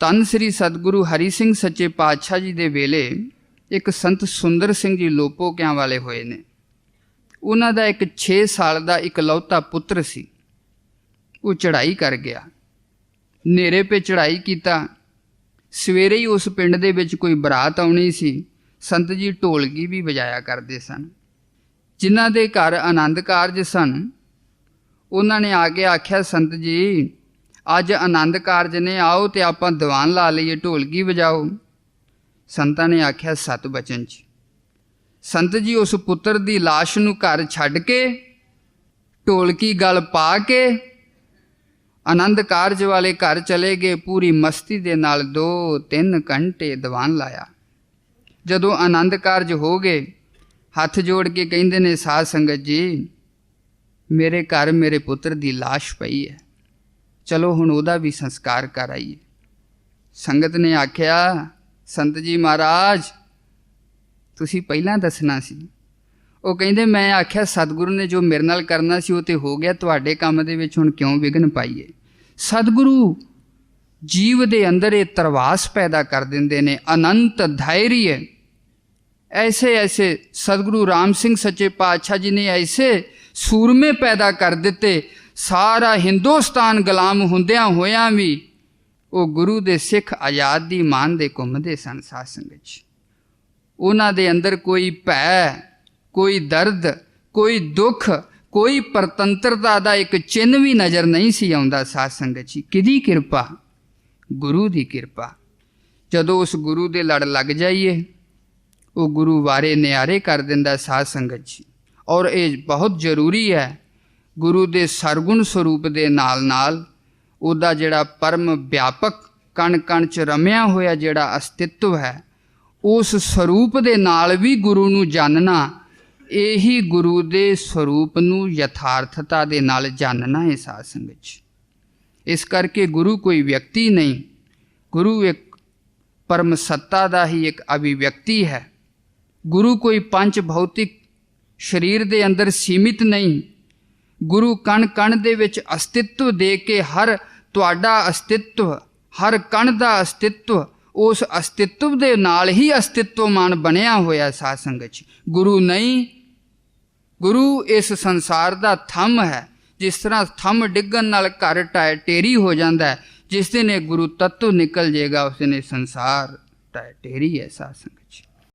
ਤਨ ਸ੍ਰੀ ਸਤਿਗੁਰੂ ਹਰੀ ਸਿੰਘ ਸੱਚੇ ਪਾਤਸ਼ਾਹ ਜੀ ਦੇ ਵੇਲੇ ਇੱਕ ਸੰਤ ਸੁੰਦਰ ਸਿੰਘ ਜੀ ਲੋਪੋਕਿਆਂ ਵਾਲੇ ਹੋਏ ਨੇ। ਉਹਨਾਂ ਦਾ ਇੱਕ 6 ਸਾਲ ਦਾ ਇਕਲੌਤਾ ਪੁੱਤਰ ਸੀ। ਉਹ ਚੜ੍ਹਾਈ ਕਰ ਗਿਆ। ਨੇਰੇ 'ਤੇ ਚੜ੍ਹਾਈ ਕੀਤਾ। ਸਵੇਰੇ ਹੀ ਉਸ ਪਿੰਡ ਦੇ ਵਿੱਚ ਕੋਈ ਬਰਾਤ ਆਉਣੀ ਸੀ। ਸੰਤ ਜੀ ਢੋਲਗੀ ਵੀ ਵਜਾਇਆ ਕਰਦੇ ਸਨ। ਜਿਨ੍ਹਾਂ ਦੇ ਘਰ ਆਨੰਦ ਕਾਰਜ ਸਨ, ਉਹਨਾਂ ਨੇ ਆ ਕੇ ਆਖਿਆ, ਸੰਤ ਜੀ ਅੱਜ ਆਨੰਦ ਕਾਰਜ ਨੇ ਆਓ ਤੇ ਆਪਾਂ ਦੀਵਾਨ ਲਾ ਲਈਏ ਢੋਲਕੀ ਵਜਾਓ ਸੰਤਾਂ ਨੇ ਆਖਿਆ ਸਤ ਬਚਨ ਚ ਸੰਤ ਜੀ ਉਸ ਪੁੱਤਰ ਦੀ লাশ ਨੂੰ ਘਰ ਛੱਡ ਕੇ ਢੋਲਕੀ ਗਲ ਪਾ ਕੇ ਆਨੰਦ ਕਾਰਜ ਵਾਲੇ ਘਰ ਚਲੇ ਗਏ ਪੂਰੀ ਮਸਤੀ ਦੇ ਨਾਲ 2-3 ਘੰਟੇ ਦੀਵਾਨ ਲਾਇਆ ਜਦੋਂ ਆਨੰਦ ਕਾਰਜ ਹੋ ਗਏ ਹੱਥ ਜੋੜ ਕੇ ਕਹਿੰਦੇ ਨੇ ਸਾਧ ਸੰਗਤ ਜੀ ਮੇਰੇ ਘਰ ਮੇਰੇ ਪੁੱਤਰ ਦੀ লাশ ਪਈ ਹੈ ਚਲੋ ਹੁਣ ਉਹਦਾ ਵੀ ਸੰਸਕਾਰ ਕਰ ਆਈਏ। ਸੰਗਤ ਨੇ ਆਖਿਆ, ਸੰਤ ਜੀ ਮਹਾਰਾਜ, ਤੁਸੀਂ ਪਹਿਲਾਂ ਦੱਸਣਾ ਸੀ। ਉਹ ਕਹਿੰਦੇ, ਮੈਂ ਆਖਿਆ, ਸਤਿਗੁਰੂ ਨੇ ਜੋ ਮੇਰੇ ਨਾਲ ਕਰਨਾ ਸੀ, ਉਹ ਤੇ ਹੋ ਗਿਆ। ਤੁਹਾਡੇ ਕੰਮ ਦੇ ਵਿੱਚ ਹੁਣ ਕਿਉਂ ਵਿਘਨ ਪਾਈਏ? ਸਤਿਗੁਰੂ ਜੀਵ ਦੇ ਅੰਦਰ ਇਹ ਤਰਵਾਸ ਪੈਦਾ ਕਰ ਦਿੰਦੇ ਨੇ, ਅਨੰਤ ਧෛर्य ਐਸੇ ਐਸੇ ਸਤਿਗੁਰੂ ਰਾਮ ਸਿੰਘ ਸੱਚੇ ਪਾਤਸ਼ਾਹ ਜੀ ਨੇ ਐਸੇ ਸੂਰਮੇ ਪੈਦਾ ਕਰ ਦਿੱਤੇ ਸਾਰਾ ਹਿੰਦੁਸਤਾਨ ਗੁਲਾਮ ਹੁੰਦਿਆਂ ਹੋਇਆਂ ਵੀ ਉਹ ਗੁਰੂ ਦੇ ਸਿੱਖ ਆਜ਼ਾਦੀ ਮਾਨ ਦੇ ਘੁੰਮਦੇ ਸਨ ਸਾਧ ਸੰਗਤ 'ਚ ਉਹਨਾਂ ਦੇ ਅੰਦਰ ਕੋਈ ਭੈ, ਕੋਈ ਦਰਦ, ਕੋਈ ਦੁੱਖ, ਕੋਈ ਪਰਤੰਤਰਤਾ ਦਾ ਇੱਕ ਚਿੰਨ ਵੀ ਨਜ਼ਰ ਨਹੀਂ ਸੀ ਆਉਂਦਾ ਸਾਧ ਸੰਗਤ ਜੀ ਕਿਹਦੀ ਕਿਰਪਾ? ਗੁਰੂ ਦੀ ਕਿਰਪਾ। ਜਦੋਂ ਉਸ ਗੁਰੂ ਦੇ ਲੜ ਲੱਗ ਜਾਈਏ, ਉਹ ਗੁਰੂ ਵਾਰੇ ਨਿਆਰੇ ਕਰ ਦਿੰਦਾ ਸਾਧ ਸੰਗਤ ਜੀ ਔਰ ਇਹ ਬਹੁਤ ਜ਼ਰੂਰੀ ਹੈ ਗੁਰੂ ਦੇ ਸਰਗੁਣ ਸਰੂਪ ਦੇ ਨਾਲ ਨਾਲ ਉਹਦਾ ਜਿਹੜਾ ਪਰਮ ਵਿਆਪਕ ਕਣ ਕਣ ਚ ਰਮਿਆ ਹੋਇਆ ਜਿਹੜਾ ਅਸਤਿਤਵ ਹੈ, ਉਸ ਸਰੂਪ ਦੇ ਨਾਲ ਵੀ ਗੁਰੂ ਨੂੰ ਜਾਣਨਾ ਇਹੀ ਗੁਰੂ ਦੇ ਸਰੂਪ ਨੂੰ ਯਥਾਰਥਤਾ ਦੇ ਨਾਲ ਜਾਣਨਾ ਹੈ ਸਾਧ ਸੰਗਤ ਇਸ ਕਰਕੇ ਗੁਰੂ ਕੋਈ ਵਿਅਕਤੀ ਨਹੀਂ, ਗੁਰੂ ਇੱਕ ਪਰਮ ਸੱਤਾ ਦਾ ਹੀ ਇੱਕ ਅਭਿਵਿਅਕਤੀ ਹੈ। ਗੁਰੂ ਕੋਈ ਪੰਜ ਭੌਤਿਕ ਸਰੀਰ ਦੇ ਅੰਦਰ ਸੀਮਿਤ ਨਹੀਂ ਗੁਰੂ ਕਣ ਕਣ ਦੇ ਵਿੱਚ ਅਸਤਿਤਵ ਦੇ ਕੇ ਹਰ ਤੁਹਾਡਾ ਅਸਤਿਤਵ, ਹਰ ਕਣ ਦਾ ਅਸਤਿਤਵ, ਉਸ ਅਸਤਿਤਵ ਦੇ ਨਾਲ ਹੀ ਅਸਤਿਤਵਮਾਨ ਬਣਿਆ ਹੋਇਆ ਸਾਧ ਸੰਗਤ ਜੀ। ਗੁਰੂ ਨਹੀਂ, ਗੁਰੂ ਇਸ ਸੰਸਾਰ ਦਾ ਥੰਮ ਹੈ। ਜਿਸ ਤਰ੍ਹਾਂ ਥੰਮ ਡਿੱਗਣ ਨਾਲ ਘਰ ਟਾਇ ਟੇਰੀ ਹੋ ਜਾਂਦਾ ਹੈ ਜਿਸ ਦਿਨ ਇਹ ਗੁਰੂ ਤत्व ਨਿਕਲ ਜਾਏਗਾ ਉਸ ਦਿਨ ਇਹ ਸੰਸਾਰ ਟਾਇ ਟੇਰੀ ਹੈ ਸਾਧ ਸੰਗਤ